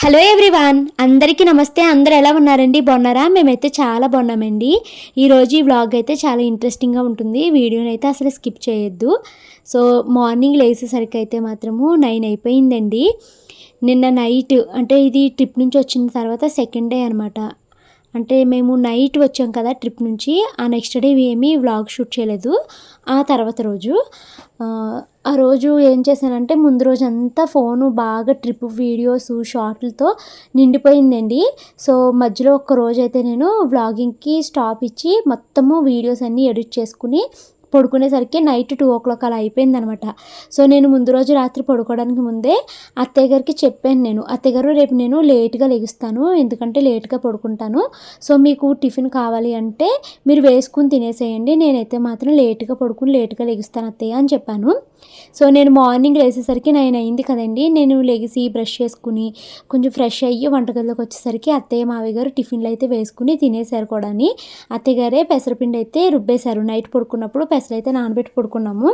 Hello everyone అందరికీ నమస్తే. అందరు ఎలా ఉన్నారండి? బాగున్నారా? మేమైతే చాలా బాగున్నామండి. ఈరోజు ఈ వ్లాగ్ అయితే చాలా ఇంట్రెస్టింగ్గా ఉంటుంది. వీడియోని అయితే అసలు స్కిప్ చేయొద్దు. సో మార్నింగ్ లేచేసరికి అయితే మాత్రము నైన్ అయిపోయిందండి. నిన్న నైట్ అంటే ఇది ట్రిప్ నుంచి వచ్చిన తర్వాత సెకండ్ డే అనమాట అంటే మేము నైట్ వచ్చాం కదా ట్రిప్ నుంచి. ఆ నెక్స్ట్ డే ఏమీ వ్లాగ్ షూట్ చేయలేదు. ఆ తర్వాత రోజు. ఆ, రోజు ఏం చేశానంటే ముందు రోజు అంతా ఫోను బాగా ట్రిప్ వీడియోస్ షార్ట్లతో నిండిపోయిందండి. సో మధ్యలో ఒక్క రోజు అయితే నేను వ్లాగింగ్కి స్టాప్ ఇచ్చి మొత్తము వీడియోస్ అన్నీ ఎడిట్ చేసుకుని పడుకునేసరికి నైట్ టూ ఓ క్లాక్ అలా అయిపోయిందనమాట. సో నేను ముందు రోజు రాత్రి పడుకోవడానికి ముందే అత్తయ్య గారికి చెప్పాను నేను అత్తయ్య గారు రేపు నేను లేట్గా లెగుస్తాను ఎందుకంటే లేట్గా పడుకుంటాను. సో మీకు టిఫిన్ కావాలి అంటే మీరు వేసుకుని తినేసేయండి నేనైతే మాత్రం లేట్గా పడుకుని లేట్గా లెగుస్తాను అత్తయ్య అని చెప్పాను. సో నేను మార్నింగ్ లేచేసరికి నైన్ అయింది కదండి. నేను లెగిసి బ్రష్ చేసుకుని కొంచెం ఫ్రెష్ అయ్యి వంటగదిలోకి వచ్చేసరికి అత్తయ్య మావయ్య గారు టిఫిన్లు అయితే వేసుకుని తినేశారు కూడా అని అత్తయ్య గారే పెసరపిండి అయితే రుబ్బేశారు. నైట్ పడుకున్నప్పుడు పెసలు అయితే నానబెట్టి పడుకున్నాము.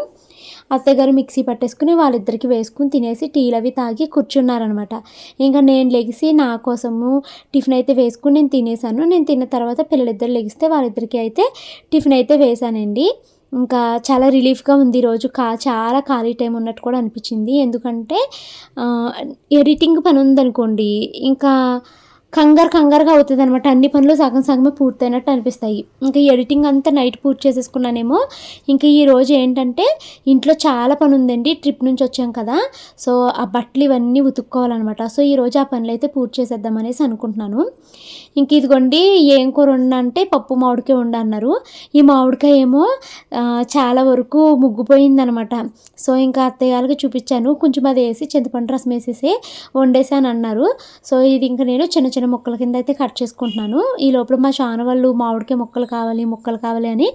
అత్తయ్య గారు మిక్సీ పట్టేసుకుని వాళ్ళిద్దరికి వేసుకుని తినేసి టీలు అవి తాగి కూర్చున్నారనమాట ఇంకా నేను లెగిసి నా కోసము టిఫిన్ అయితే వేసుకుని నేను తినేసాను నేను తిన్న తర్వాత పిల్లలిద్దరు లెగిస్తే వాళ్ళిద్దరికి అయితే టిఫిన్ అయితే వేసానండి ఇంకా చాలా రిలీఫ్గా ఉంది ఈరోజు కా చాలా ఖాళీ టైం ఉన్నట్టు కూడా అనిపించింది. ఎందుకంటే ఎడిటింగ్ పని ఉందనుకోండి ఇంకా కంగారు కంగారుగా అవుతుంది అనమాట అన్ని పనులు సగం సగమే పూర్తయినట్టు అనిపిస్తాయి. ఇంకా ఎడిటింగ్ అంతా నైట్ పూర్తి చేసేసుకున్నానేమో ఇంకా ఈ రోజు ఏంటంటే ఇంట్లో చాలా పని ఉందండి. ట్రిప్ నుంచి వచ్చాం కదా. సో ఆ బట్టలు ఇవన్నీ ఉతుక్కోవాలన్నమాట. సో ఈ రోజు ఆ పనులు అయితే పూర్తి చేసేద్దామనేసి అనుకుంటున్నాను. ఇంక ఇదిగోండి ఏం కూర ఉండంటే పప్పు మామిడికాయ ఉండ అన్నారు ఈ మామిడికాయ ఏమో చాలా వరకు ముగ్గుపోయిందనమాట. సో ఇంకా అత్తయ్య గారికి చూపించాను. కొంచెం అది వేసి చింతపండు రసం వేసేసి వండేసాను అన్నారు సో ఇది ఇంకా నేను చిన్న చిన్న ముక్కల కింద అయితే కట్ చేసుకుంటున్నాను. ఈ లోపల మా చాన వాళ్ళు మామిడికాయ ముక్కలు కావాలి ముక్కలు కావాలి అని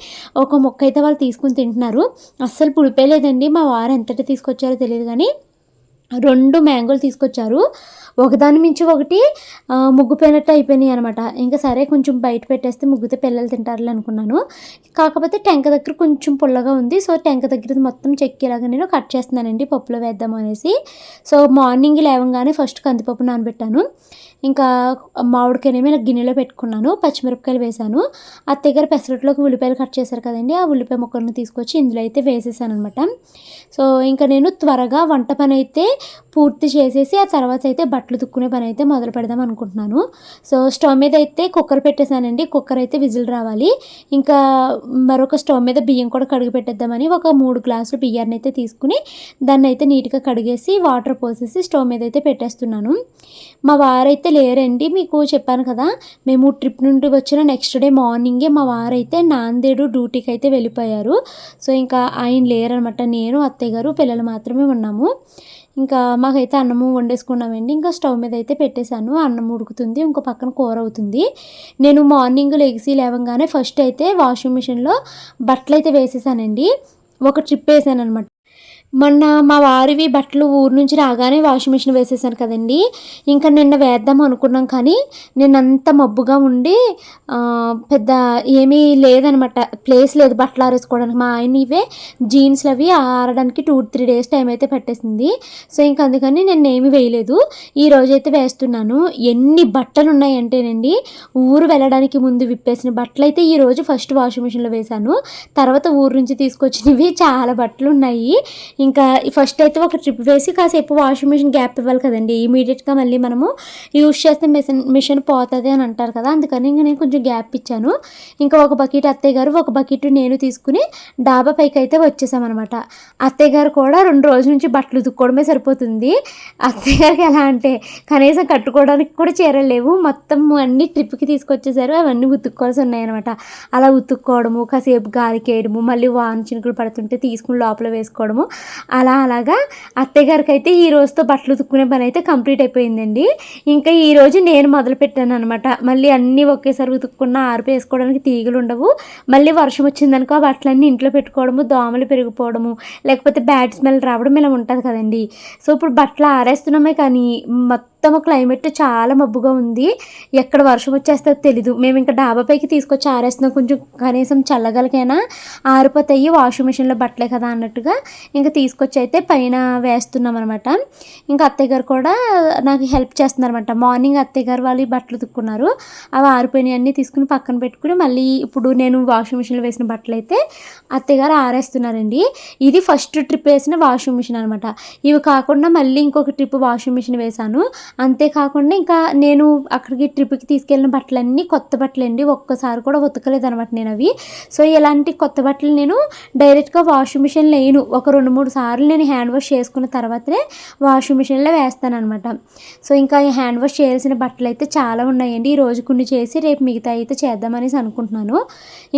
ఒక ముక్క అయితే వాళ్ళు తీసుకుని తింటున్నారు. అస్సలు పుడిపోయలేదండి. మా వారు ఎంతటి తీసుకొచ్చారో తెలియదు కానీ రెండు మ్యాంగోలు తీసుకొచ్చారు. ఒకదాని మించి ఒకటి ముగ్గుపోయినట్టు అయిపోయినాయి అనమాట ఇంకా సరే కొంచెం బయట పెట్టేస్తే ముగ్గుతే పిల్లలు తింటారులే అనుకున్నాను. కాకపోతే టెంక దగ్గర కొంచెం పుల్లగా ఉంది. సో టెంక దగ్గర మొత్తం చెక్కేలాగా నేను కట్ చేస్తున్నానండి. పప్పులో వేద్దాం అనేసి. సో మార్నింగ్ లేవగానే ఫస్ట్ కందిపప్పు నానబెట్టాను. ఇంకా మామిడికాయనేమో ఇలా గిన్నెలో పెట్టుకున్నాను పచ్చిమిరపకాయలు వేశాను. అత్తయ్య గారు పెసరట్లోకి ఉల్లిపాయలు కట్ చేశారు కదండి ఆ ఉల్లిపాయ ముక్కలను తీసుకొచ్చి ఇందులో అయితే వేసేసాను అనమాట సో ఇంకా నేను త్వరగా వంట పని అయితే పూర్తి చేసేసి ఆ తర్వాత అయితే బట్టలు తుక్కునే పని అయితే మొదలు పెడదాం అనుకుంటున్నాను. సో స్టవ్ మీద అయితే కుక్కర్ పెట్టేశానండి కుక్కర్ అయితే విజిల్ రావాలి. ఇంకా మరొక స్టవ్ మీద బియ్యం కూడా కడిగి పెట్టేద్దామని ఒక మూడు గ్లాసులు బియ్యాన్ని అయితే తీసుకుని దాన్ని అయితే నీట్గా కడిగేసి వాటర్ పోసేసి స్టవ్ మీద అయితే పెట్టేస్తున్నాను. మా వారైతే లేరండి మీకు చెప్పాను కదా. మేము ట్రిప్ నుండి వచ్చిన నెక్స్ట్ డే మార్నింగే మా వారైతే నాందేడు డ్యూటీకి అయితే వెళ్ళిపోయారు. సో ఇంకా ఆయన లేరనమాట. నేను అత్తయ్య గారు పిల్లలు మాత్రమే ఉన్నాము. ఇంకా మాకైతే అన్నము వండేసుకున్నామండి. ఇంకా స్టవ్ మీద అయితే పెట్టేశాను. అన్నం ఉడుకుతుంది ఇంకో పక్కన కూర అవుతుంది. నేను మార్నింగ్ లెగిసి లేవగానే ఫస్ట్ అయితే వాషింగ్ మిషన్లో బట్టలు అయితే వేసేసానండి. ఒక ట్రిప్ వేసాను అనమాట మొన్న మా వారివి బట్టలు ఊరు నుంచి రాగానే వాషింగ్ మిషన్ వేసేసాను కదండి. ఇంకా నిన్న వేద్దాం అనుకున్నాం కానీ నిన్నంత మబ్బుగా ఉండి పెద్ద ఏమీ లేదనమాట. ప్లేస్ లేదు బట్టలు ఆరేసుకోవడానికి. మా ఆయన ఇవే జీన్స్లు అవి ఆరడానికి టూ త్రీ డేస్ టైం అయితే పట్టేసింది. సో ఇంకా అందుకని నేను ఏమీ వేయలేదు. ఈ రోజు అయితే వేస్తున్నాను. ఎన్ని బట్టలు ఉన్నాయంటేనండి ఊరు వెళ్ళడానికి ముందు విప్పేసిన బట్టలు అయితే ఈ రోజు ఫస్ట్ వాషింగ్ మిషన్లో వేశాను. తర్వాత ఊరు నుంచి తీసుకొచ్చినవి చాలా బట్టలు ఉన్నాయి. ఇంకా ఫస్ట్ అయితే ఒక ట్రిప్ వేసి కాసేపు వాషింగ్ మిషన్ గ్యాప్ ఇవ్వాలి కదండి. ఇమీడియట్గా మళ్ళీ మనము యూస్ చేస్తే మిషన్ మిషన్ పోతుంది అని అంటారు కదా. అందుకని ఇంకా నేను కొంచెం గ్యాప్ ఇచ్చాను. ఇంకా ఒక బకెట్ అత్తయ్య గారు ఒక బకెట్ నేను తీసుకుని డాబా పైకి అయితే వచ్చేసామన్నమాట. అత్తయ్య గారు కూడా రెండు రోజుల నుంచి బట్టలు ఉతుక్కోవడమే సరిపోతుంది. అత్తయ్య గారికి ఎలా అంటే కనీసం కట్టుకోవడానికి కూడా చీరలు లేవు. మొత్తం అన్ని ట్రిప్కి తీసుకొచ్చేసారు. అవన్నీ ఉతుక్కోవాల్సి ఉన్నాయన్నమాట. అలా ఉతుక్కోవడము కాసేపు గాలికేయడము మళ్ళీ వాన చినుకులు పడుతుంటే తీసుకుని లోపల వేసుకోవడము అలా అలాగా అత్తయ్యగారికి అయితే ఈ రోజుతో బట్టలు ఉతుక్కునే పని అయితే కంప్లీట్ అయిపోయిందండి. ఇంకా ఈ రోజు నేను మొదలుపెట్టాను అనమాట మళ్ళీ అన్నీ ఒకేసారి ఉతుక్కున్న ఆరిపేసుకోవడానికి తీగలు ఉండవు. మళ్ళీ వర్షం వచ్చిందనుకో ఆ బట్టలన్నీ ఇంట్లో పెట్టుకోవడము దోమలు పెరిగిపోవడము లేకపోతే బ్యాడ్ స్మెల్ రావడం ఇలా ఉంటుంది కదండి. సో ఇప్పుడు బట్టలు ఆరేస్తున్నామే కానీ మొత్తం మొత్తం క్లైమేట్ చాలా మబ్బుగా ఉంది. ఎక్కడ వర్షం వచ్చేస్తుందో తెలీదు. మేము ఇంకా డాబా పైకి తీసుకొచ్చి ఆరేస్తున్నాం. కొంచెం కనీసం చల్లగలకైనా ఆరిపోతాయి. వాషింగ్ మిషన్లో బట్టలే కదా అన్నట్టుగా ఇంకా తీసుకొచ్చి అయితే పైన వేస్తున్నాం అనమాట ఇంకా అత్తయ్య గారు కూడా నాకు హెల్ప్ చేస్తున్నారన్నమాట మార్నింగ్ అత్తయ్య గారు వాళ్ళు బట్టలు తుక్కున్నారు అవి ఆరిపోయినాయి అన్నీ తీసుకుని పక్కన పెట్టుకుని మళ్ళీ ఇప్పుడు నేను వాషింగ్ మిషన్లో వేసిన బట్టలు అయితే అత్తయ్య గారు ఆరేస్తున్నారండి. ఇది ఫస్ట్ ట్రిప్ వేసిన వాషింగ్ మిషన్ అనమాట ఇవి కాకుండా మళ్ళీ ఇంకొక ట్రిప్ వాషింగ్ మిషన్ వేశాను. అంతేకాకుండా ఇంకా నేను అక్కడికి ట్రిప్కి తీసుకెళ్ళిన బట్టలన్నీ కొత్త బట్టలు అండి ఒక్కసారి కూడా ఉతకలేదు అనమాట నేను అవి. సో ఇలాంటి కొత్త బట్టలు నేను డైరెక్ట్గా వాషింగ్ మిషన్ లేను ఒక రెండు మూడు సార్లు నేను హ్యాండ్ వాష్ చేసుకున్న తర్వాతనే వాషింగ్ మిషన్లో వేస్తాను అనమాట సో ఇంకా హ్యాండ్ వాష్ చేయాల్సిన బట్టలు అయితే చాలా ఉన్నాయండి. ఈ రోజు కొన్ని చేసి రేపు మిగతా అయితే చేద్దామనేసి అనుకుంటున్నాను.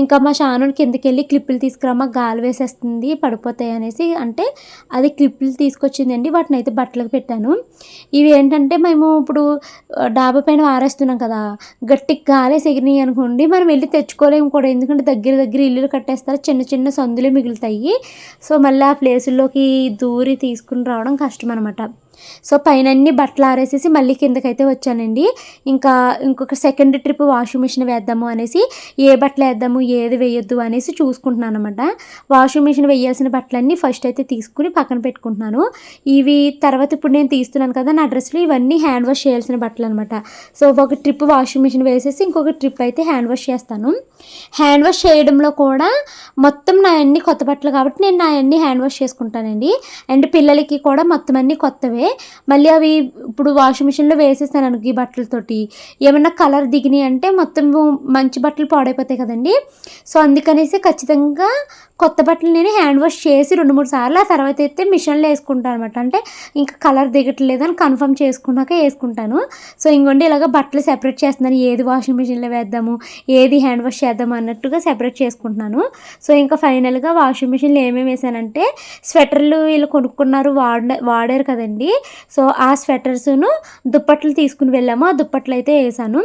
ఇంకా మా షాను కిందకి వెళ్ళి క్లిప్పులు తీసుకురామా గాలి వేసేస్తుంది పడిపోతాయి అనేసి అంటే అది క్లిప్పులు తీసుకొచ్చిందండి. వాటిని అయితే బట్టలకు పెట్టాను. ఇవి ఏంటంటే మేము ఇప్పుడు డాబా పైన ఆరేస్తున్నాం కదా గట్టి గాలి ఎగిరినాయి అనుకోండి మనం వెళ్ళి తెచ్చుకోలేము కూడా. ఎందుకంటే దగ్గర దగ్గర ఇల్లులు కట్టేస్తారు చిన్న చిన్న సందులే మిగులుతాయి. సో మళ్ళీ ఆ ప్లేసుల్లోకి దూరి తీసుకుని రావడం కష్టం అనమాట సో పైన అన్ని బట్టలు ఆరేసేసి మళ్ళీ కిందకైతే వచ్చానండి. ఇంకా ఇంకొక సెకండ్ ట్రిప్ వాషింగ్ మిషన్ వేద్దాము అనేసి ఏ బట్టలు వేద్దాము ఏది వేయొద్దు అనేసి చూసుకుంటున్నాను అనమాట వాషింగ్ మిషన్ వేయాల్సిన బట్టలన్నీ ఫస్ట్ అయితే తీసుకుని పక్కన పెట్టుకుంటున్నాను. ఇవి తర్వాత ఇప్పుడు నేను తీస్తున్నాను కదా నా డ్రెస్సులు ఇవన్నీ హ్యాండ్ వాష్ చేయాల్సిన బట్టలు అనమాట సో ఒక ట్రిప్ వాషింగ్ మిషన్ వేసేసి ఇంకొక ట్రిప్ అయితే హ్యాండ్ వాష్ చేస్తాను. హ్యాండ్ వాష్ చేయడంలో కూడా మొత్తం నా అన్ని కొత్త బట్టలు కాబట్టి నేను నా అన్ని హ్యాండ్ వాష్ చేసుకుంటానండి. అండ్ పిల్లలకి కూడా మొత్తం అన్ని కొత్తవే. మళ్ళీ అవి ఇప్పుడు వాషింగ్ మిషన్లో వేసేసాను అనుకో ఈ బట్టలతోటి. ఏమన్నా కలర్ దిగినాయి అంటే మొత్తం మంచి బట్టలు పాడైపోతాయి కదండి. సో అందుకనేసి ఖచ్చితంగా కొత్త బట్టలు నేను హ్యాండ్ వాష్ చేసి రెండు మూడు సార్లు ఆ తర్వాత అయితే మిషన్లో వేసుకుంటాను అనమాట అంటే ఇంకా కలర్ దిగట్లేదు అని కన్ఫర్మ్ చేసుకున్నాక వేసుకుంటాను. సో ఇంకొండి ఇలాగ బట్టలు సెపరేట్ చేస్తున్నాను. ఏది వాషింగ్ మిషన్లో వేద్దాము ఏది హ్యాండ్ వాష్ చేద్దాము అన్నట్టుగా సెపరేట్ చేసుకుంటున్నాను. సో ఇంకా ఫైనల్గా వాషింగ్ మిషన్లో ఏమేమి వేసానంటే స్వెటర్లు వీళ్ళు కొనుక్కున్నారు వాడ వాడారు కదండి. సో ఆ స్వెటర్స్ను దుప్పట్లు తీసుకుని వెళ్ళాము. ఆ దుప్పట్లు అయితే వేసాను.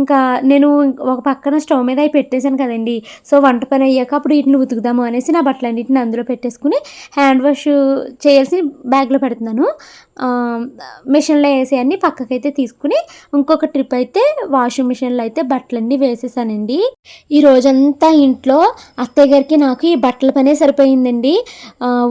ఇంకా నేను ఒక పక్కన స్టవ్ మీద అవి పెట్టేశాను కదండి. సో వంట పని అయ్యాక అప్పుడు వీటిని ఉతుకుదాము అనేసి నా బట్టలన్నిటిని అందులో పెట్టేసుకుని హ్యాండ్ వాష్ చేయాల్సి బ్యాగ్లో పెడుతున్నాను. మిషన్లో వేసి అన్నీ పక్కకైతే తీసుకుని ఇంకొక ట్రిప్ అయితే వాషింగ్ మిషన్లో అయితే బట్టలన్నీ వేసేసానండి. ఈ రోజంతా ఇంట్లో అత్తయ్య గారికి నాకు ఈ బట్టల పనే సరిపోయిందండి.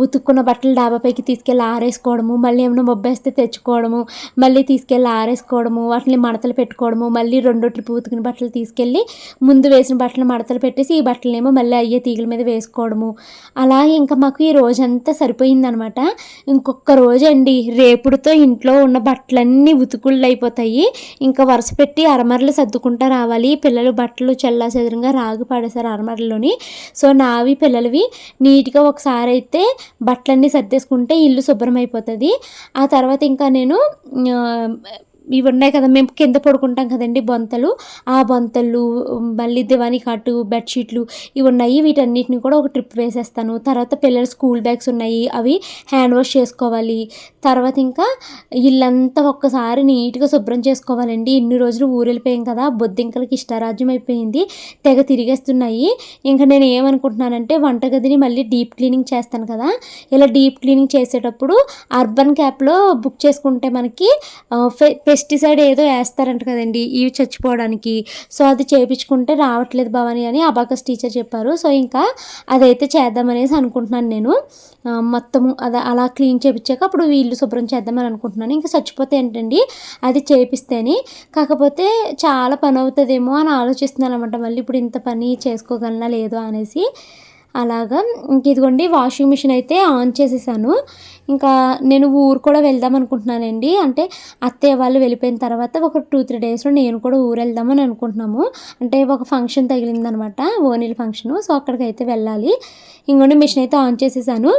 ఉతుక్కున్న బట్టలు డాబా పైకి తీసుకెళ్ళి ఆరేసుకోవడము మళ్ళీ ఏమైనా మొబ్బేస్తే తెచ్చుకోవడము మళ్ళీ తీసుకెళ్ళి ఆరేసుకోవడము వాటిని మడతలు పెట్టుకోవడము మళ్ళీ రెండో ట్రిప్ ఉతికిన బట్టలు తీసుకెళ్ళి ముందు వేసిన బట్టలు మడతలు పెట్టేసి ఈ బట్టలనేమో మళ్ళీ అయ్యే తీగల మీద వేసుకోవడము. అలా ఇంకా మాకు ఈ రోజంతా సరిపోయిందనమాట. ఇంకొక రోజు అండి రేపుడుతో ఇంట్లో ఉన్న బట్టలన్నీ ఉతుకుళ్ళు అయిపోతాయి ఇంకా వరుస పెట్టి అరమరలు సర్దుకుంటా రావాలి. పిల్లలు బట్టలు చల్లా చెదరంగా రాగి పడేశారు అరమరలోని సో నావి పిల్లలవి నీట్గా ఒకసారి అయితే బట్టలన్నీ సర్దేసుకుంటే ఇల్లు శుభ్రం అయిపోతుంది ఆ తర్వాత ఇంకా నేను ఇవి ఉన్నాయి కదా మేము కింద పడుకుంటాం కదండి బొంతలు. ఆ బొంతలు మళ్ళీ దివానీ కాటు బెడ్షీట్లు ఇవి ఉన్నాయి. వీటన్నిటిని కూడా ఒక ట్రిప్ వేసేస్తాను. తర్వాత పిల్లల స్కూల్ బ్యాగ్స్ ఉన్నాయి. అవి హ్యాండ్ వాష్ చేసుకోవాలి. తర్వాత ఇంకా ఇల్లంతా ఒక్కసారి నీట్గా శుభ్రం చేసుకోవాలండి. ఇన్ని రోజులు ఊరు వెళ్ళిపోయాం కదా బొద్దింకలకి ఇష్టారాజ్యం అయిపోయింది. తెగ తిరిగేస్తున్నాయి. ఇంకా నేను ఏమనుకుంటున్నానంటే వంటగదిని మళ్ళీ డీప్ క్లీనింగ్ చేస్తాను కదా. ఇలా డీప్ క్లీనింగ్ చేసేటప్పుడు అర్బన్ క్యాప్లో బుక్ చేసుకుంటే మనకి ఫె- పెస్టిసైడ్ ఏదో వేస్తారంట కదండి ఇవి చచ్చిపోవడానికి. సో అది చేయించుకుంటే రావట్లేదు భవాని అని అబాకస్ టీచర్ చెప్పారు. సో ఇంకా అదైతే చేద్దామనేసి అనుకుంటున్నాను నేను. మొత్తము అది అలా క్లీన్ చేయించాక అప్పుడు వీళ్ళు శుభ్రం చేద్దామని అనుకుంటున్నాను. ఇంకా చచ్చిపోతే ఏంటండి అది చేపిస్తేనే. కాకపోతే చాలా పని అవుతుందేమో అని ఆలోచిస్తున్నాను అనమాట మళ్ళీ ఇప్పుడు ఇంత పని చేసుకోగలనా లేదో అనేసి. అలాగా ఇంక ఇదిగోండి వాషింగ్ మిషన్ అయితే ఆన్ చేసేసాను. ఇంకా నేను ఊరు కూడా వెళ్దాం అనుకుంటున్నానండి. అంటే అత్తయ్య వాళ్ళు వెళ్ళిపోయిన తర్వాత ఒక టూ త్రీ డేస్లో నేను కూడా ఊరు వెళ్దామని అనుకుంటున్నాము. అంటే ఒక ఫంక్షన్ తగిలిందనమాట ఓనీల్ ఫంక్షన్ సో అక్కడికైతే వెళ్ళాలి. ఇంకోండి మిషన్ అయితే ఆన్ చేసేసాను.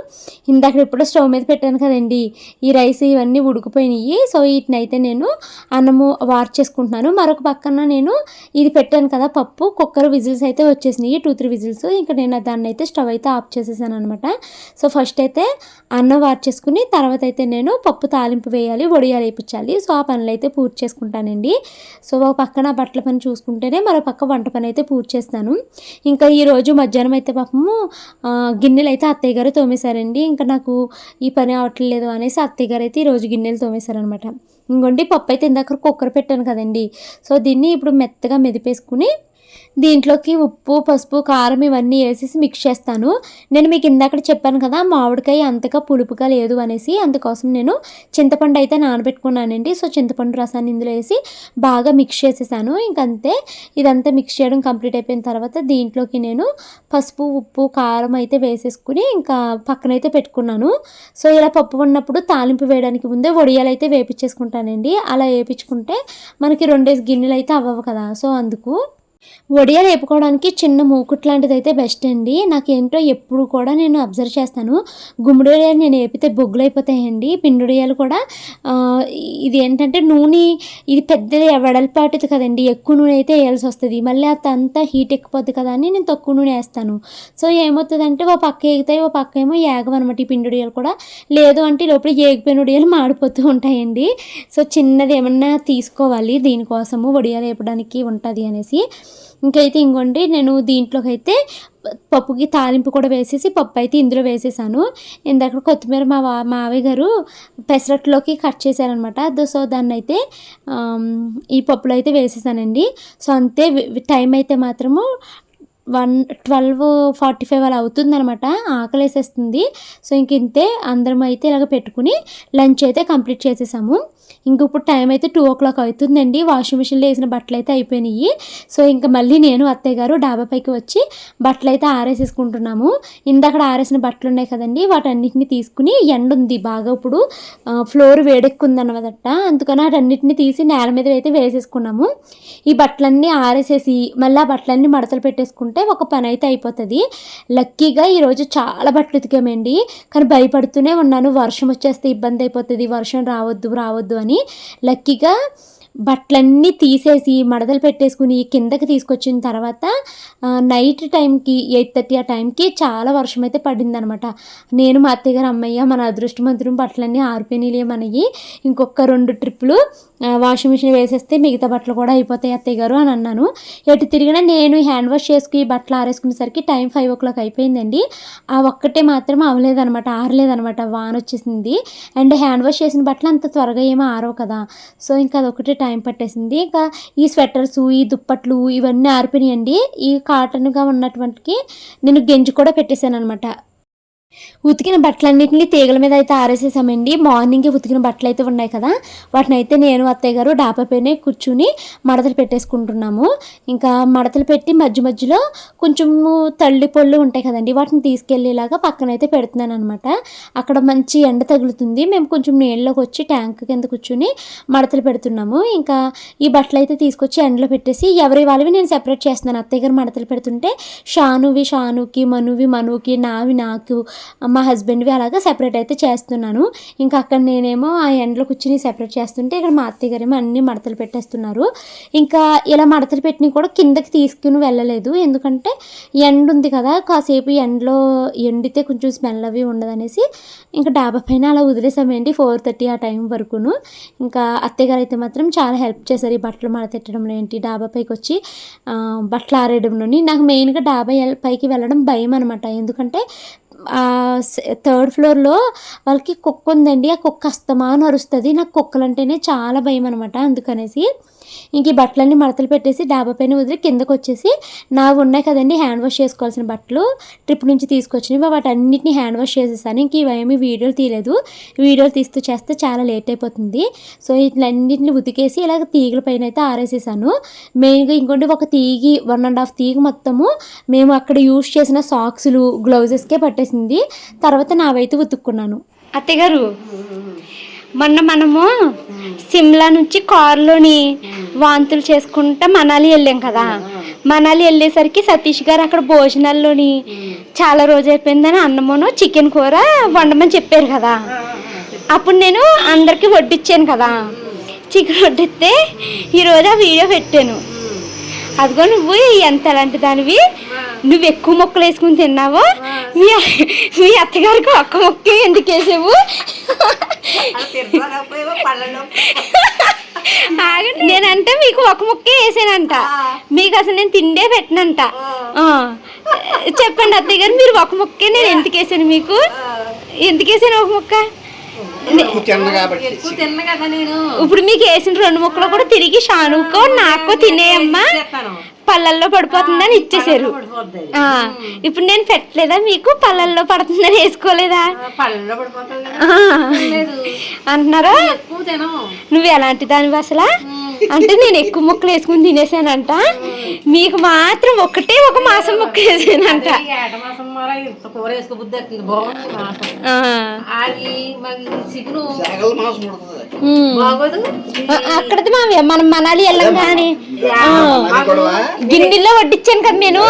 ఇందాక ఇప్పుడు స్టవ్ మీద పెట్టాను కదండి. ఈ రైస్ ఇవన్నీ ఉడికిపోయినాయి. సో వీటిని అయితే నేను అన్నము వార్ చేసుకుంటున్నాను. మరొక పక్కన నేను ఇది పెట్టాను కదా పప్పు. కుక్కర్ విజిల్స్ అయితే వచ్చేసినాయి. Two three whistles. ఇంకా నేను దాన్ని అయితే స్టవ్ అయితే ఆఫ్ చేసేసాను అనమాట సో ఫస్ట్ అయితే అన్నం వార్ చేసుకుని తర్వాత అయితే నేను పప్పు తాలింపు వేయాలి వడియాలు వేయించాలి సో ఆ పనులు అయితే పూర్తి చేసుకుంటానండి. సో ఒక పక్కన బట్టల పని చూసుకుంటేనే మరో పక్క వంట పని అయితే పూర్తి చేస్తాను. ఇంకా ఈరోజు మధ్యాహ్నం అయితే పాపము గిన్నెలు అయితే అత్తయ్య గారు తోమేశారండి. ఇంకా నాకు ఈ పని అవట్లేదు అనేసి అత్తయ్య గారు అయితే ఈరోజు గిన్నెలు తోమేశారనమాట ఇంకోండి పప్పు అయితే ఇందాక కుక్కర్ పెట్టాను కదండి. సో దీన్ని ఇప్పుడు మెత్తగా మెదిపేసుకుని దీంట్లోకి ఉప్పు పసుపు కారం ఇవన్నీ వేసేసి మిక్స్ చేస్తాను. నేను మీకు ఇందాక చెప్పాను కదా మామిడికాయ అంతగా పులుపుగా లేదు అనేసి అందుకోసం నేను చింతపండు అయితే నానబెట్టుకున్నానండి. సో చింతపండు రసాన్ని ఇందులో వేసి బాగా మిక్స్ చేసేసాను. ఇంకంతే ఇదంతా మిక్స్ చేయడం కంప్లీట్ అయిపోయిన తర్వాత దీంట్లోకి నేను పసుపు ఉప్పు కారం అయితే వేసేసుకుని ఇంకా పక్కనైతే పెట్టుకున్నాను. సో ఇలా పప్పు ఉన్నప్పుడు తాలింపు వేయడానికి ముందే వడియాలు అయితే వేపించేసుకుంటానండి. అలా వేపించుకుంటే మనకి రెండేసి గిన్నెలు అయితే అవ్వవు కదా సో అందుకు వడియాలు వేపుకోవడానికి చిన్న మూకుట్ లాంటిది అయితే బెస్ట్ అండి. నాకేంటో ఎప్పుడు కూడా నేను అబ్జర్వ్ చేస్తాను. గుమ్మడియాలు నేను వేపితే బొగ్గులు అయిపోతాయండి పిండుడియాలు కూడా ఇది ఏంటంటే నూనె ఇది పెద్దది వెడల్పాటిది కదండి. ఎక్కువ నూనె అయితే వేయాల్సి వస్తుంది మళ్ళీ అంతా హీట్ ఎక్కిపోద్ది కదా అని నేను తక్కువ నూనె వేస్తాను. సో ఏమవుతుందంటే ఓ పక్క ఎగుతాయి ఓ పక్క ఏమో ఏగవన్నమాట ఈ పిండుడియాలు కూడా. లేదు అంటే లోపల ఏగిపోయిన ఉడియాలు మాడిపోతూ ఉంటాయండి. సో చిన్నది ఏమన్నా తీసుకోవాలి దీనికోసము వడియాలు వేపడానికి ఉంటుంది అనేసి. ఇంకైతే ఇంకోండి నేను దీంట్లోకి అయితే పప్పుకి తాలింపు కూడా వేసేసి పప్పు అయితే ఇందులో వేసేసాను. ఇందాక కొత్తిమీర మా మావయ్య గారు పెసరట్లోకి కట్ చేశారనమాట. సో దాన్ని అయితే ఈ పప్పులో అయితే వేసేసానండి. సో అంతే టైం అయితే మాత్రము వన్ ట్వెల్వ్ ఫార్టీ ఫైవ్ అలా అవుతుందనమాట. ఆకలి వేసేస్తుంది సో ఇంక ఇంతే అందరం అయితే ఇలాగ పెట్టుకుని లంచ్ అయితే కంప్లీట్ చేసేసాము. ఇంక ఇప్పుడు టైం అయితే టూ ఓ క్లాక్ అవుతుందండి వాషింగ్ మిషన్లో వేసిన బట్టలు అయితే అయిపోయినాయి. సో ఇంకా మళ్ళీ నేను అత్తయ్య గారు డాబా పైకి వచ్చి బట్టలు అయితే ఆరేసేసుకుంటున్నాము. ఇందక్కడ ఆరేసిన బట్టలు ఉన్నాయి కదండి వాటన్నిటిని తీసుకుని ఎండ ఉంది బాగా ఇప్పుడు. ఫ్లోర్ వేడెక్కుంది అన్నమాట అందుకని వాటన్నిటిని తీసి నేల మీద అయితే వేసేసుకున్నాము. ఈ బట్టలన్నీ ఆరేసేసి మళ్ళీ ఆ బట్టలన్నీ మడతలు పెట్టేసుకుంటే ఒక పని అయితే అయిపోతుంది. లక్కీగా ఈరోజు చాలా బట్టలు ఉతికామండి. కానీ భయపడుతూనే ఉన్నాను. వర్షం వచ్చేస్తే ఇబ్బంది అయిపోతుంది. వర్షం రావద్దు రావద్దు అని లక్కీగా బట్టలన్నీ తీసేసి మడతలు పెట్టేసుకుని కిందకి తీసుకొచ్చిన తర్వాత నైట్ టైంకి ఎయిట్ థర్టీ ఆ టైంకి చాలా వర్షం అయితే పడింది అనమాట నేను మా అత్తయ్య గారు అమ్మయ్య మన అదృష్టమంతురం బట్టలన్నీ ఆరిపోయినాయి మనకి ఇంకొక రెండు ట్రిప్పులు వాషింగ్ మిషన్ వేసేస్తే మిగతా బట్టలు కూడా అయిపోతాయి అత్తయ్య గారు అని అన్నాను. ఎటు తిరిగినా నేను హ్యాండ్ వాష్ చేసుకుని బట్టలు ఆరేసుకునేసరికి టైం ఫైవ్ ఓ క్లాక్ అయిపోయిందండి. ఆ ఒక్కటే మాత్రం అవ్వలేదనమాట ఆరలేదనమాట వాన వచ్చేసింది. అండ్ హ్యాండ్ వాష్ చేసిన బట్టలు అంత త్వరగా ఏమో ఆరవు కదా. సో ఇంకా అదొకటి టైం పట్టేసింది. ఇంకా ఈ స్వెటర్స్ ఈ దుప్పట్లు ఇవన్నీ ఆరిపోయినాయండి. ఈ కాటన్గా ఉన్నటువంటి నేను గెంజి కూడా పెట్టేశాను అనమాట ఉతికిన బట్టలన్నింటినీ తీగల మీద అయితే ఆరేసేసామండి. మార్నింగ్ ఉతికిన బట్టలు అయితే ఉన్నాయి కదా వాటిని అయితే నేను అత్తయ్య గారు డాబా పైన కూర్చుని మడతలు పెట్టేసుకుంటున్నాము. ఇంకా మడతలు పెట్టి మధ్య మధ్యలో కొంచెము తల్లి పొళ్ళు ఉంటాయి కదండి వాటిని తీసుకెళ్ళేలాగా పక్కన అయితే పెడుతున్నాను అనమాట అక్కడ మంచి ఎండ తగులుతుంది మేము కొంచెం నీళ్ళలోకి వచ్చి ట్యాంక్ కింద కూర్చుని మడతలు పెడుతున్నాము. ఇంకా ఈ బట్టలు అయితే తీసుకొచ్చి ఎండలో పెట్టేసి ఎవరి వాళ్ళవి నేను సెపరేట్ చేస్తున్నాను. అత్తయ్య గారు మడతలు పెడుతుంటే షానువి షానుకి మనువి మనుకి నావి నాకు మా హస్బెండ్వి అలాగా సెపరేట్ అయితే చేస్తున్నాను. ఇంకా అక్కడ నేనేమో ఆ ఎండలో కూర్చుని సెపరేట్ చేస్తుంటే ఇక్కడ మా అత్తయ్య గారేమో అన్ని మడతలు పెట్టేస్తున్నారు. ఇంకా ఇలా మడతలు పెట్టినవి కూడా కిందకి తీసుకుని వెళ్ళలేదు. ఎందుకంటే ఎండ ఉంది కదా కాసేపు ఎండలో ఎండితే కొంచెం స్మెల్ అవి ఉండదనేసి ఇంకా డాబా పైన అలా వదిలేసామండి ఫోర్ థర్టీ ఆ టైం వరకును. ఇంకా అత్తయ్య గారు అయితే మాత్రం చాలా హెల్ప్ చేశారు ఈ బట్టలు మడతెట్టడంలో ఏంటి డాబా పైకి వచ్చి బట్టలు ఆరేయడంలోని. నాకు మెయిన్గా డాబా పైకి వెళ్ళడం భయం అనమాట ఎందుకంటే థర్డ్ ఫ్లోర్లో వాళ్ళకి కుక్క ఉందండి ఆ కుక్క అస్తమానం అరుస్తుంది. నాకు కుక్కలంటేనే చాలా భయం అనమాట అందుకనేసి ఇంక ఈ బట్టలన్నీ మడతలు పెట్టేసి డాబా పైన వదిలి కిందకు వచ్చేసి నావి ఉన్నాయి కదండి హ్యాండ్ వాష్ చేసుకోవాల్సిన బట్టలు ట్రిప్ నుంచి తీసుకొచ్చినవి. వాటన్నిటిని హ్యాండ్ వాష్ చేసేసాను. ఇంక ఇవేమీ వీడియోలు తీయలేదు. వీడియోలు తీస్తూ చేస్తే చాలా లేట్ అయిపోతుంది. సో ఇట్లన్నింటిని ఉతికేసి ఇలాగ తీగల పైన అయితే ఆరేసేసాను. మెయిన్గా ఇంకోటి ఒక తీగి వన్ అండ్ హాఫ్ తీగ మొత్తము మేము అక్కడ యూస్ చేసిన సాక్స్లు గ్లౌజెస్కే పట్టేసింది. తర్వాత నావైతే ఉతుక్కున్నాను. అత్తగారు మొన్న మనము సిమ్లా నుంచి కారులోని వాంతులు చేసుకుంటా మనాలి వెళ్ళాం కదా. మనాలి వెళ్ళేసరికి సతీష్ గారు అక్కడ భోజనాల్లోని చాలా రోజు అయిపోయిందని అన్నమును చికెన్ కూర వండమని చెప్పారు కదా. అప్పుడు నేను అందరికి వడ్డిచ్చాను కదా. చికెన్ వడ్డిస్తే ఈరోజు ఆ వీడియో పెట్టాను. అదిగో నువ్వు ఎంత ఎలాంటి దానివి. నువ్వు ఎక్కువ మొక్కలు వేసుకుని తిన్నావు? మీ. మీ అత్తగారికి ఒక్క మొక్కే ఎందుకు వేసావు. నేనంటే మీకు ఒక ముక్కే వేసానంట. మీకు అసలు నేను తిండే పెట్టినంట. చెప్పండి అత్తయ్య గారు మీరు ఒక ముక్కే నేను ఎందుకు వేసాను మీకు? ఎందుకు వేసాను ఒక ముక్క? ఇప్పుడు మీకు వేసిన రెండు ముక్కలు కూడా తిరిగి షానుకో నాకు తినేయమ్మా. పళ్ళల్లో పడిపోతుందని ఇచ్చేసారు. ఇప్పుడు నేను పెట్టలేదా మీకు? పళ్ళల్లో పడుతుందని వేసుకోలేదా? అంటున్నారా? నువ్వు ఎలాంటి దానివి అసలు? అంటే నేను ఎక్కువ ముక్కలు వేసుకుని తినేసానంట. మీకు మాత్రం ఒకటే ఒక మాసం ముక్క వేసానంట. కూర వేసుకో బుద్ధి అవుతుంది బాగుంది అది చికెన్. బాగోదు. అక్కడది మావి. మనం మనాలి అది కూడా గిన్నెల్లో వడ్డించాను కదా నేను.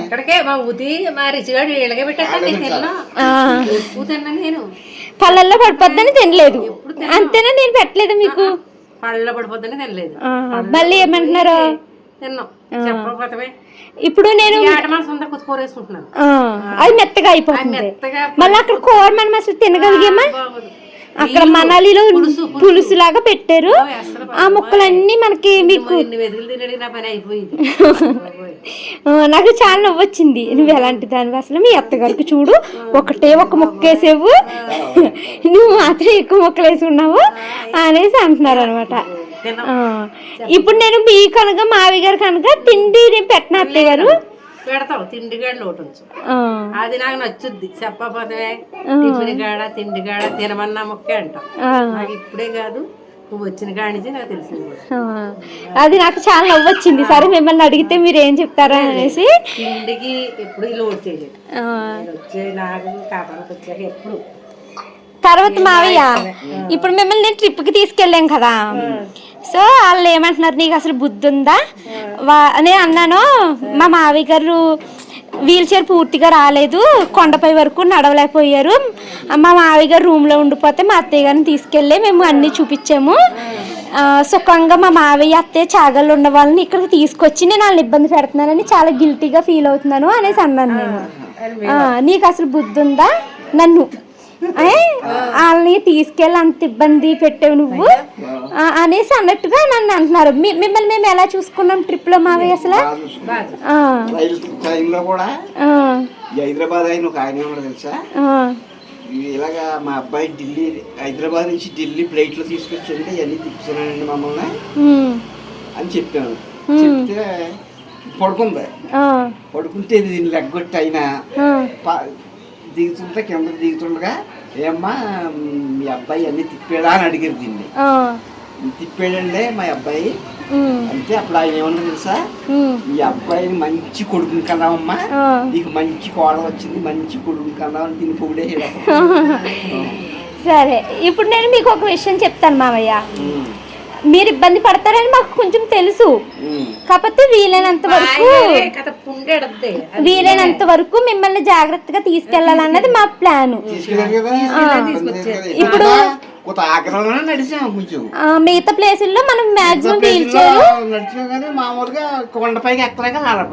ఎక్కడికే? మా ఊతి మా రిచిగాడు వీళ్ళకే పెట్టాను నేను తిన్నా. పళ్ళల్లో పడిపోద్దని తినలేదు. అంతేనా నేను పెట్టలేదు మీకు? పళ్ళలో పడిపోద్దని తినలేదు. మళ్ళీ ఏమంటున్నారు? ఇప్పుడు నేను అది మెత్తగా అయిపోతుంది. మళ్ళీ అక్కడ కూర మనం అసలు తినగలిగామా? అక్కడ మనాలిలో పులుసు లాగా పెట్టారు. ఆ ముక్కలన్నీ మనకి మీకు నాకు చాలా నవ్వు వచ్చింది. నువ్వు ఎలాంటి దానివి? అసలు మీ అత్తగారికి చూడు ఒకటే ఒక ముక్క వేసేవు నువ్వు మాత్రం ఎక్కువ ముక్కలు వేసి ఉన్నావు అనేసి అంటున్నారు అనమాట ఇప్పుడు నేను మీ కనుక మావి గారు కనుక తిండి పెట్టిన అత్తయ్య గారు. పెడతావు తిండి గాడి లోటు ఉంచు అది నాకు నచ్చుద్ది. చెప్పకపోతే టిఫిన్ కాడ తిండి కాడ తినమన్నా మొక్కే అంటాం. నాకు ఇప్పుడే కాదు. నువ్వు వచ్చిన కాడి నాకు తెలిసింది. అది నాకు చాలా నవ్వు వచ్చింది. సరే మిమ్మల్ని అడిగితే మీరు ఏం చెప్తారా అనేసి. తిండికి ఎప్పుడు లోటు చేయలేదు. వచ్చే నాకు కాపాడకు వచ్చాక ఎప్పుడు. తర్వాత మావయ్య ఇప్పుడు మిమ్మల్ని నేను ట్రిప్కి తీసుకెళ్ళాం కదా. సో వాళ్ళు ఏమంటున్నారు నీకు అసలు బుద్ధి ఉందా వా- నేను అన్నాను. మా మావయ్య గారు వీల్ చైర్ పూర్తిగా రాలేదు. కొండపై వరకు నడవలేకపోయారు. మా మావయ్య గారు రూమ్లో ఉండిపోతే మా అత్తయ్య గారిని తీసుకెళ్ళి మేము అన్నీ చూపించాము. సుఖంగా మా మావయ్య అత్తయ్య చాగళ్ళు ఉన్న వాళ్ళని ఇక్కడికి తీసుకొచ్చి నేను వాళ్ళని ఇబ్బంది పెడుతున్నానని చాలా గిల్టీగా ఫీల్ అవుతున్నాను అనేసి అన్నాను నేను. ఆ, నీకు అసలు బుద్ధి ఉందా నన్ను? వాళ్ళని తీసుకెళ్ళి అంత ఇబ్బంది పెట్టావు నువ్వు? అనేసి అన్నట్టుగా నన్ను అంటున్నారు. మిమ్మల్ని మేము ఎలా చూసుకున్నాం ట్రిప్లో మావి అసలు? కూడా హైదరాబాద్ అయిన ఒక ఆయన తెలుసా? ఇలాగా మా అబ్బాయి ఢిల్లీ హైదరాబాద్ నుంచి ఢిల్లీ ఫ్లైట్లో తీసుకొచ్చింటే ఇవన్నీ తిప్పుతున్నానండి మమ్మల్ని అని చెప్పాను. చెప్తే పడుకుంది. పడుకుంటే దీన్ని లెగ్గొట్టి అయినా దిగుతుంటే కింద దిగుతుండగా ఏమ్మా మీ అబ్బాయి అన్ని తిప్పాడా అని అడిగారు దీన్ని. తిప్పాడండి మా అబ్బాయి అంటే అప్పుడు ఆయన ఏమన్నా తెలుసా? మీ అబ్బాయిని మంచి కొడుకుని కన్నావమ్మా. ఆ. నీకు మంచి కోడలు వచ్చింది మంచి కొడుకుని కన్నావని దీన్ని పొగిడే సరే ఇప్పుడు నేను మీకు ఒక విషయం చెప్తాను మావయ్య. మీరు ఇబ్బంది పడతారని మాకు కొంచెం తెలుసు. కాకపోతే వీలైనంత వరకు వీలైనంత వరకు మిమ్మల్ని జాగ్రత్తగా తీసుకెళ్ళాలన్నది మా ప్లాన్. ఇప్పుడు- మిగతా ప్లేసుల్లో మనం మాక్సిమం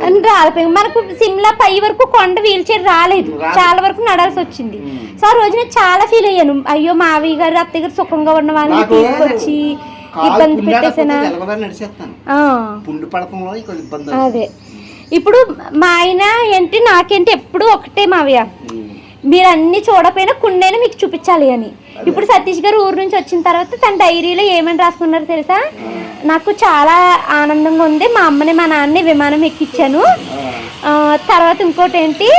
అని రాలిపోయింది మనకు సిమ్లా పై వరకు కొండ వీల్ చైర్ రాలేదు. చాలా వరకు నడాల్సి వచ్చింది. సో ఆ రోజు నేను చాలా ఫీల్ అయ్యాను. అయ్యో మావి గారు అత్తయ్య గారు సుఖంగా ఉన్న వాళ్ళని తీసుకొచ్చి ఇబ్బంది పెట్టేసానా? పుండు అదే. ఇప్పుడు మా ఆయన ఏంటి నాకేంటి ఎప్పుడు ఒకటే మావయ్య. మీరు అన్ని చూడపోయినా కుండైనా మీకు చూపించాలి అని. ఇప్పుడు సతీష్ గారు ఊరు నుంచి వచ్చిన తర్వాత తన డైరీలో ఏమని రాసుకున్నారో తెలుసా? నాకు చాలా ఆనందంగా ఉంది. మా అమ్మని మా నాన్నని విమానం ఎక్కించాను తర్వాత ఇంకోటి ఏంటి?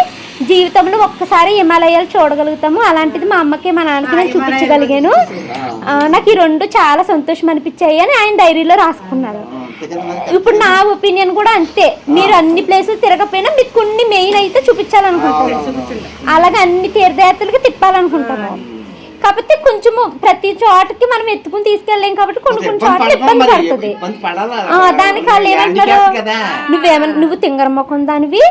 జీవితంలో ఒక్కసారి హిమాలయాలు చూడగలుగుతాము. అలాంటిది మా అమ్మకి మా నాన్నకి నేను చూపించగలిగాను. నాకు ఈ రెండు చాలా సంతోషం అనిపించాయి అని ఆయన డైరీలో రాసుకున్నారు. ఇప్పుడు నా ఒపీనియన్ కూడా అంతే. మీరు అన్ని ప్లేసులు తిరగపోయినా మీకు కొన్ని మెయిన్ అయితే చూపించాలనుకుంటారు అలాగే అన్ని తీర్థయాత్రలకి తిప్పాలనుకుంటాము. కాకపోతే కొంచెము ప్రతి చోటకి మనం ఎత్తుకుని తీసుకెళ్ళలేం కాబట్టి కొన్ని కొన్ని చోట్ల ఇబ్బంది. పడుతుంది. దానికి వాళ్ళు ఏమంటారు? నువ్వేమన్నా నువ్వు తింగర ముఖం దానివి?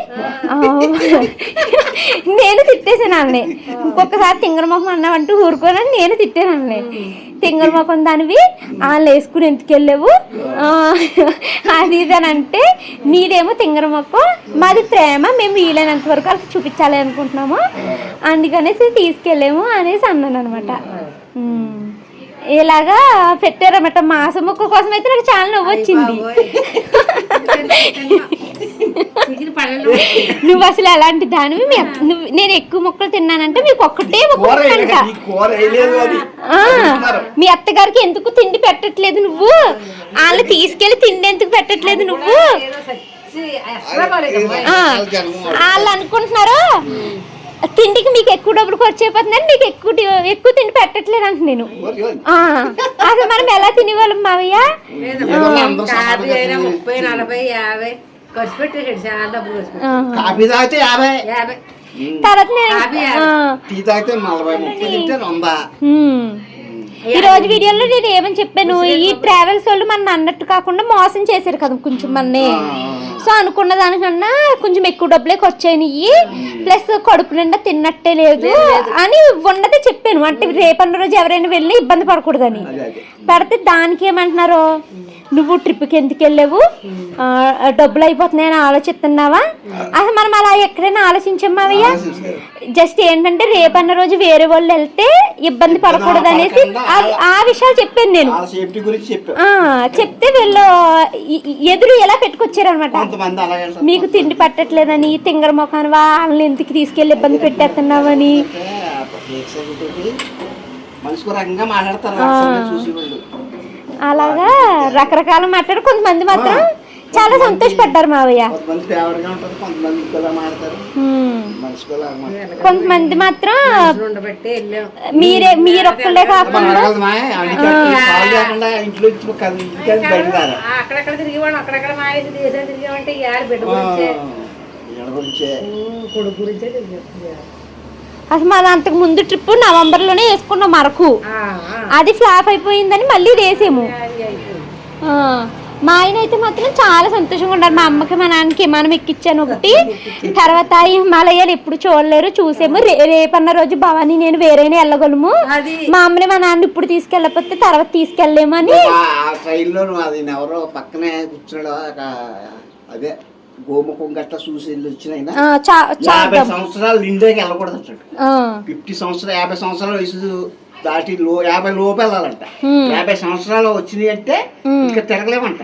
నేను తిట్టేసాను అన్నే ఇంకొకసారి తింగర ముఖం అన్నావంటూ ఊరుకోనని నేను తిట్టాను అన్నే తింగర ముఖం దానివి? వాళ్ళు వేసుకుని ఎందుకు వెళ్ళావు అది ఇది అని అంటే నీదేమో తింగర ముఖం? మాది ప్రేమ మేము వీలైనంత వరకు వాళ్ళకి చూపించాలి అనుకుంటున్నాము. అందుకనేసి తీసుకెళ్ళాము అనేసి అన్నాను అనమాట. ఇలాగా పెట్టారన్నమాట. మాసం ముక్క కోసం అయితే నాకు చాలా నవ్వు వచ్చింది. నువ్వు అసలు ఎలాంటి దానివి మీ నువ్వు నేను ఎక్కువ ముక్కలు తిన్నానంటే మీకు ఒక్కటే ముక్క. మీ అత్తగారికి ఎందుకు తిండి పెట్టట్లేదు నువ్వు? వాళ్ళు తీసుకెళ్ళి తిండి ఎందుకు పెట్టట్లేదు నువ్వు? వాళ్ళు అనుకుంటున్నారు? తిండికి మీకు ఎక్కువ డబ్బులు ఖర్చు అయిపోతుందని మీకు ఎక్కువ ఎక్కువ తిండి పెట్టట్లేదు అంట నేను. అసలు మనం ఎలా తినేవాళ్ళం మావయ్య. ముప్పై నలభై యాభై ఖర్చు పెట్టేసాడు చాలా డబ్బులు ఖర్చు తాగితే యాభై. యాభై. తర్వాత టీ తాగితే నలభై ముప్పై తింటే. ఈ రోజు వీడియోలో నేను ఏమని చెప్పాను? ఈ ట్రావెల్స్ వాళ్ళు మన అన్నట్టు కాకుండా మోసం చేశారు కదా కొంచెం మన్ని. సో అనుకున్న దానికన్నా కొంచెం ఎక్కువ డబ్బులే అయినాయి ప్లస్ కడుపు నిండా తిన్నట్టే లేదు అని ఉన్నదే చెప్పాను. అంటే రేపన్న రోజు ఎవరైనా వెళ్ళి ఇబ్బంది పడకూడదని. పెడితే దానికి ఏమంటున్నారు? నువ్వు ట్రిప్కి ఎందుకు వెళ్ళావు? డబ్బులు అయిపోతున్నాయని ఆలోచిస్తున్నావా? అసలు మనం అలా ఎక్కడైనా ఆలోచించమ్మావయ్య. జస్ట్ ఏంటంటే రేపన్న రోజు వేరే వాళ్ళు వెళ్తే ఇబ్బంది పడకూడదు అనేసి ఆ- విషయాలు చెప్పాను నేను. చెప్తే వీళ్ళు ఎదురు ఎలా పెట్టుకొచ్చారనమాట? అలాగే వెళ్తారు. మీకు తిండి పట్టట్లేదని తింగర ముఖాన్ని వాళ్ళని ఎందుకు తీసుకెళ్ళి ఇబ్బంది పెట్టేస్తున్నావని. మనిషికి రకంగా మాట్లాడతారు చూసి వాళ్ళు అలాగా రకరకాల మాట్లాడు. కొంతమంది మాత్రం చాలా సంతోషపడ్డారు మావయ్య. కొంతమంది మాత్రం మీరే మీరొక్కలే మనం కాకుండా కొడుకు గురించే అసలు మాది అంతకు ముందు ట్రిప్ నవంబర్లోనే వేసుకున్నాం అరకు. అది ఫ్లాప్ అయిపోయిందని మళ్ళీ వేసాము. మా ఆయన అయితే మాత్రం చాలా సంతోషంగా ఉన్నారు. మా అమ్మకి మా నాన్నకి విమానం ఎక్కిచ్చాను ఒకటి. తర్వాత హిమాలయాలు ఎప్పుడు చూడలేరు చూసేమో. రేపన్న రోజు భవానీ నేను వేరేనే వెళ్ళగలము. మా అమ్మని మా నాన్న ఇప్పుడు తీసుకెళ్ళకపోతే తర్వాత తీసుకెళ్ళలేమని. ట్రైన్లో అది ఎవరో పక్కనే కూర్చున్నాడు అదే. గోముఖం గట్ట చూసి వెళ్ళి వచ్చిన ఆయన ఆ, చా- చా- యాభై సంవత్సరాలు నిండాకి వెళ్ళకూడదు అంటాడు ఫిఫ్టీ సంవత్సరాలు యాభై సంవత్సరాల వయసు దాటి లో యాభై లోపు వెళ్ళాలంట. యాభై సంవత్సరాలు వచ్చినాయి అంటే. ఇంకా తిరగలేమంట.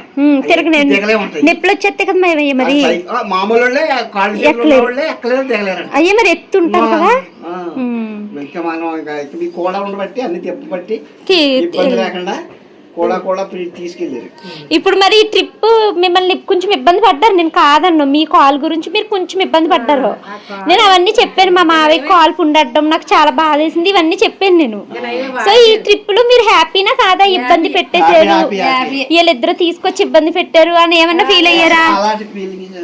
దిగలేమంట నొప్పులు వచ్చేస్తే కదా మరి అయ్యా మరి. ఆ, మామూలు వాళ్ళే కాళ్ళు ఎక్కలేదు. దిగలేరంట అయ్యా మరి ఎత్తుంటారు కదా. ఇంకా మనం ఇంకా కూడా ఉండబట్టి అన్ని తిప్పబట్టి ఇబ్బంది లేకుండా కూడా కూడా తీసుకెళ్ళారు ఇప్పుడు మరి ఈ ట్రిప్ మిమ్మల్ని కొంచెం ఇబ్బంది పడ్డారు నేను కాదన్ను మీ కాల్ గురించి మీరు కొంచెం ఇబ్బంది పడ్డారు నేను అవన్నీ చెప్పాను మా మావయ్య కాల్ ఉండడం నాకు చాలా బాధ వేసింది ఇవన్నీ చెప్పాను నేను సో ఈ ట్రిప్లో మీరు హ్యాపీనా కాదా ఇబ్బంది పెట్టేశారు. వీళ్ళిద్దరు తీసుకొచ్చి ఇబ్బంది పెట్టారు అని ఏమన్నా ఫీల్ అయ్యారా అలాంటి ఫీలింగ్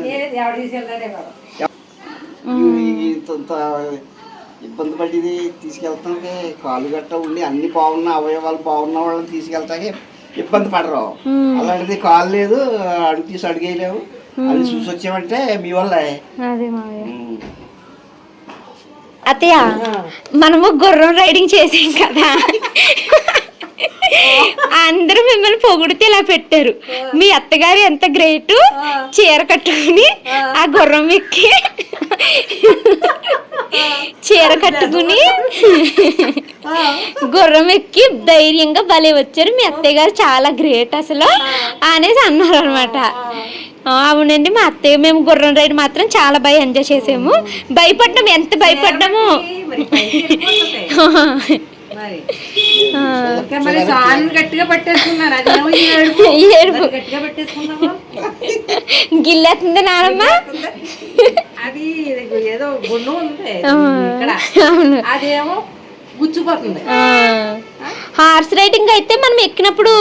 ఇబ్బంది పడిది తీసుకెళ్తానికి కాలు గట్ట ఉండి అన్ని బాగున్న అవయవాలు బాగున్న వాళ్ళని తీసుకెళ్తాకి ఇబ్బంది పడరు. అలాంటిది కాలు లేదు అడుగు తీసి అడిగేయలేవు అది చూసి వచ్చామంటే మీ వల్ల. అత్తయ్య మనము గుర్రం రైడింగ్ చేసాం కదా? అందరూ మిమ్మల్ని పొగిడితే ఇలా పెట్టారు మీ అత్తగారు ఎంత గ్రేట్ చీర కట్టుకుని ఆ. గుర్రం ఎక్కి చీర కట్టుకుని గుర్రం ఎక్కి ధైర్యంగా భలే వచ్చారు. మీ అత్తయ్య గారు చాలా గ్రేట్ అసలు. అనేసి అన్నారు అనమాట అవునండి మా అత్తయ్య మేము గుర్రం రైడ్ మాత్రం చాలా బాగా ఎంజాయ్ చేసాము. భయపడ్డాము. ఎంత భయపడ్డాము? మరి. గట్టిగా పట్టేసుకున్నారు. అది ఏడుపు. గట్టిగా నానమ్మ. అది ఏదో గుండు ఉంది ఇక్కడ. అదేమో గుచ్చుపోతుంది. హార్స్ రైడింగ్ అయితే మనం ఎక్కినప్పుడు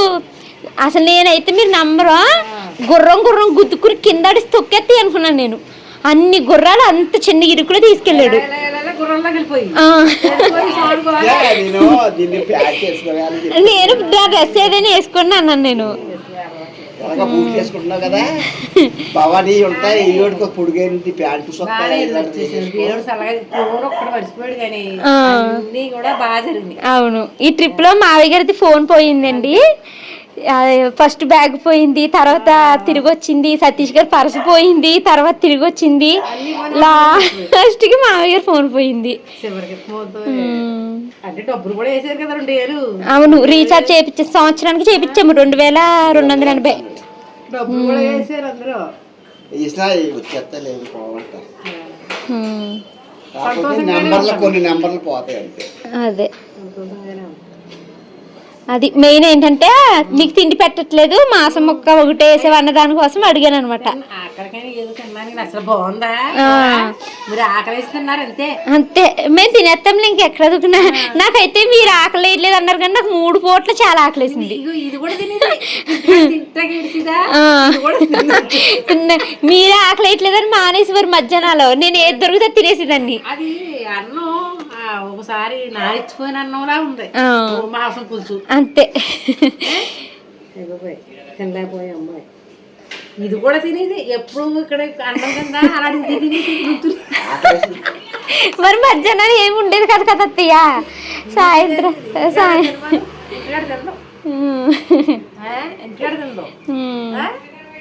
అసలు నేనైతే మీరు నమ్మరా? గుర్రం గుర్రం గుద్దుకుని కింద అడిసి తొక్కేస్తే అనుకున్నాను నేను. అన్ని గుర్రాలు అంత చిన్న ఇరుకులో తీసుకెళ్ళాడు. నేను డ్రెస్ ఏదైనా వేసుకుని అన్నాను నేను. ఎలాగ బూట్ కదా? భవానీ ఉంటాయి ఈ పొడిగైంది ప్యాంటు అవును. ఈ ట్రిప్లో మావయ్య గారిది ఫోన్ పోయిందండి. ఫస్ట్ బ్యాగ్ పోయింది తర్వాత తిరిగి వచ్చింది సతీష్ గారి పర్స్ పోయింది తర్వాత తిరిగి వచ్చింది లాస్ట్కి మావయ్య గారి ఫోన్ పోయింది. అవును రీఛార్జ్ చేయించే సంవత్సరానికి చేయించాము రెండు వేల రెండు వందల ఎనభై. అదే. అది మెయిన్ ఏంటంటే మీకు తిండి పెట్టట్లేదు మాసం మొక్క ఒకటి వేసేవి అన్న దానికోసం అడిగాను అనమాట. అంతే? మేము తినేస్తాం ఇంకెక్కడ దొరికినా. నాకైతే మీరు ఆకలి వేయట్లేదు అన్నారు కానీ నాకు మూడు పూట్ల చాలా ఆకలేసింది మీరే ఆకలి వేయట్లేదని మానేసి మరి మధ్యాహ్నాలు. నేను ఏది దొరికితే తినేసేదాన్ని. అన్నం ఒకసారి నారిచ్చిపోయిన అన్నంలా ఉంది మాంసం పులుసు. అంతే. తినలేకపోయా అమ్మాయి. ఇది కూడా తినేది ఎప్పుడు ఇక్కడ అన్నం కింద అలాంటిది తినేది మరి మధ్యాహ్నం ఏమి ఉండేది కదా కదా అత్తయ్య? సాయంత్రం సాయం ఇంటికాడ తిందాం?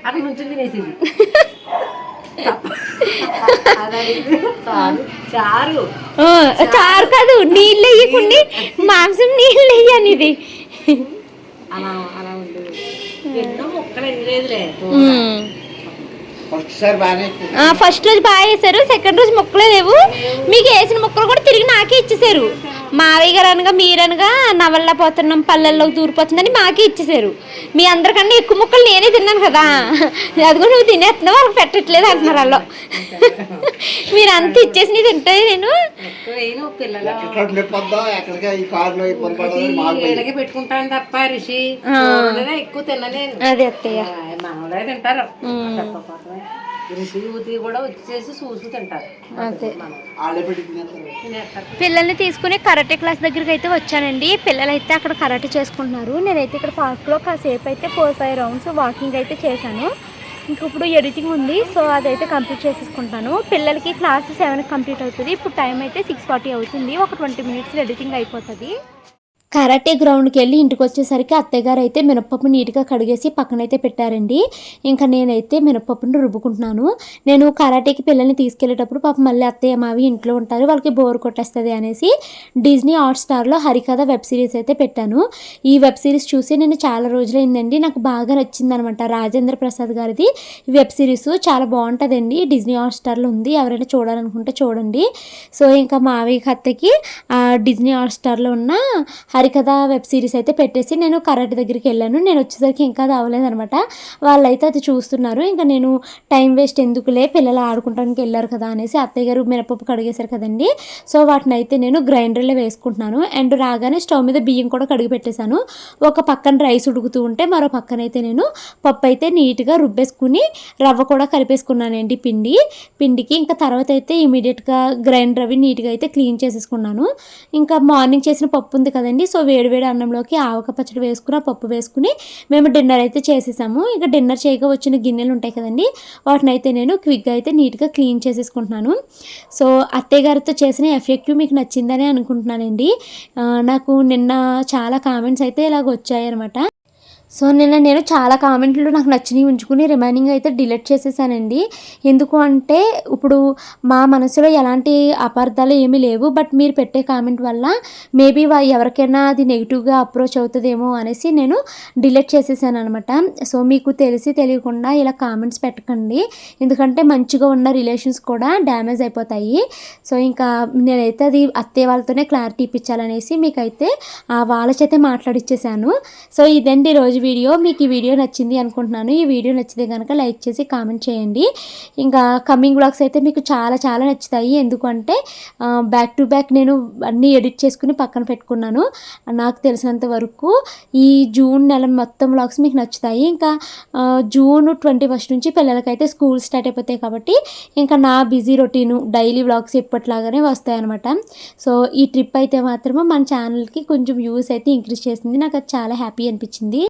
అక్కడ నుంచి తినేసింది. చారు. కాదు నీళ్ళు వేయకుండా మాంసం నీళ్ళు వేయని ఇది. అలా అలా ఉండేది ఎన్నో మొక్కలు. ఫస్ట్ రోజు బాగా వేసారు సెకండ్ రోజు మొక్కలే లేవు. మీకు వేసిన మొక్కలు కూడా తిరిగి నాకే ఇచ్చేసారు మావయ్య గారు అనగా మీరనగా నవల్ల పోతున్నాం పల్లెల్లో దూరిపోతుందని మాకే ఇచ్చేసారు మీ అందరికన్నా ఎక్కువ మొక్కలు నేనే తిన్నాను కదా. అదిగో నువ్వు తినేస్తున్నావు వాళ్ళకి పెట్టట్లేదు అంటున్నారు వాళ్ళు. మీరు అంత ఇచ్చేసి తింటే నేను ఎక్కువ వేయను పిల్లలు. ఎక్కడ నిప్పొద్దాం ఎక్కడికి ఈ కారులో ఇబ్బంది పడదు మాకు ఏడకి పెట్టుకుంటాను తప్ప ఋషి. చూడనే ఎక్కువ తినలేను. అదే అత్తయ్య. తింటారు. కూడా వచ్చేసి చూసి తింటారు. పిల్లల్ని తీసుకుని కరాటే క్లాస్ దగ్గరికి అయితే వచ్చానండి. పిల్లలు అయితే అక్కడ కరాటే చేసుకుంటున్నారు. నేనైతే ఇక్కడ పార్క్లో కాసేపు అయితే ఫోర్ ఫైవ్ రౌండ్స్ వాకింగ్ అయితే చేశాను. ఇంక ఇప్పుడు ఎడిటింగ్ ఉంది సో అదైతే కంప్లీట్ చేసేసుకుంటాను. పిల్లలకి క్లాస్ సెవెన్కి కంప్లీట్ అవుతుంది. ఇప్పుడు టైం అయితే సిక్స్ ఫార్టీ అవుతుంది. ఒక ట్వంటీ మినిట్స్ ఎడిటింగ్ అయిపోతుంది. కరాటే గ్రౌండ్కి వెళ్ళి ఇంటికి వచ్చేసరికి అత్తయ్యగారు అయితే మినప్పప్పు నీట్గా కడిగేసి పక్కనైతే పెట్టారండి. ఇంకా నేనైతే మినప్పప్పును రుబ్బుకుంటున్నాను. నేను కరాటేకి పిల్లల్ని తీసుకెళ్ళేటప్పుడు పాప మళ్ళీ అత్తయ్య మావి ఇంట్లో ఉంటారు. వాళ్ళకి బోర్ కొట్టేస్తుంది అనేసి డిజ్నీ హాట్ స్టార్లో హరికథ వెబ్ సిరీస్ అయితే పెట్టాను. ఈ వెబ్ సిరీస్ చూసి నేను చాలా రోజులైందండి. నాకు బాగా నచ్చింది అనమాట రాజేంద్ర ప్రసాద్ గారిది ఈ వెబ్ సిరీస్. చాలా బాగుంటుందండి. డిజ్నీ హాట్ స్టార్లో ఉంది. ఎవరైనా చూడాలనుకుంటే చూడండి. సో ఇంకా మావి అత్తకి డిజ్నీ హాట్ స్టార్లో ఉన్న హరికథ వెబ్ సిరీస్ అయితే పెట్టేసి నేను కరాటే దగ్గరికి వెళ్ళాను. నేను వచ్చేసరికి ఇంకా అది వాళ్ళైతే అది చూస్తున్నారు. ఇంకా నేను టైం వేస్ట్ ఎందుకులే పిల్లలు ఆడుకుంటానికి వెళ్ళారు కదా అనేసి అత్తయ్య గారు మినపప్పు కడిగేశారు కదండి. సో వాటిని అయితే నేను గ్రైండర్లో వేసుకుంటున్నాను. అండ్ రాగానే స్టవ్ మీద బియ్యం కూడా కడిగి పెట్టేశాను. ఒక పక్కన రైస్ ఉడుకుతూ ఉంటే మరో పక్కన అయితే నేను పప్పు అయితే నీట్గా రుబ్బేసుకుని రవ్వ కూడా కలిపేసుకున్నానండి పిండి. పిండికి ఇంకా తర్వాత అయితే ఇమీడియట్గా గ్రైండర్ అవి నీట్గా అయితే క్లీన్ చేసేసుకున్నాను. ఇంకా మార్నింగ్ చేసిన పప్పు ఉంది కదండి సో వేడివేడి అన్నంలోకి ఆవక పచ్చడి వేసుకుని ఆ పప్పు వేసుకుని మేము డిన్నర్ అయితే చేసేసాము. ఇంకా డిన్నర్ చేయగా వచ్చిన గిన్నెలు ఉంటాయి కదండి వాటిని అయితే నేను క్విక్గా అయితే నీట్గా క్లీన్ చేసేసుకుంటున్నాను. సో అత్తయ్య గారితో చేసిన ఎఫెక్టివ్ మీకు నచ్చిందని అనుకుంటున్నానండి. నాకు నిన్న చాలా కామెంట్స్ అయితే ఇలాగ వచ్చాయన్నమాట. సో నిన్న నేను చాలా కామెంట్లు నాకు నచ్చినవి ఉంచుకుని రిమైనింగ్ అయితే డిలీట్ చేసేసానండి. ఎందుకు అంటే ఇప్పుడు మా మనసులో ఎలాంటి అపార్థాలు ఏమీ లేవు. బట్ మీరు పెట్టే కామెంట్ వల్ల మేబీ ఎవరికైనా అది నెగిటివ్గా అప్రోచ్ అవుతుందేమో అనేసి నేను డిలీట్ చేసేసాను అనమాట సో మీకు తెలిసి తెలియకుండా ఇలా కామెంట్స్ పెట్టకండి. ఎందుకంటే మంచిగా ఉన్న రిలేషన్స్ కూడా డ్యామేజ్ అయిపోతాయి. సో ఇంకా నేనైతే అది అత్తే వాళ్ళతోనే క్లారిటీ ఇప్పించాలనేసి మీకైతే ఆ వాళ్ళ చేతే మాట్లాడిచ్చేసాను. సో ఇదండి రోజు వీడియో మీకు ఈ వీడియో నచ్చింది అనుకుంటున్నాను. ఈ వీడియో నచ్చితే కనుక లైక్ చేసి కామెంట్ చేయండి. ఇంకా కమింగ్ బ్లాగ్స్ అయితే మీకు చాలా చాలా నచ్చుతాయి. ఎందుకంటే బ్యాక్ టు బ్యాక్ నేను అన్నీ ఎడిట్ చేసుకుని పక్కన పెట్టుకున్నాను. నాకు తెలిసినంత వరకు ఈ జూన్ నెల మొత్తం బ్లాగ్స్ మీకు నచ్చుతాయి. ఇంకా జూన్ ట్వంటీ ఫస్ట్ నుంచి పిల్లలకైతే స్కూల్ స్టార్ట్ అయిపోతాయి కాబట్టి ఇంకా నా బిజీ రొటీను డైలీ వ్లాగ్స్ ఎప్పటిలాగానే వస్తాయన్నమాట సో ఈ ట్రిప్ అయితే మాత్రమే మన ఛానల్కి కొంచెం వ్యూస్ అయితే ఇంక్రీజ్ చేసింది. నాకు అది చాలా హ్యాపీ అనిపించింది.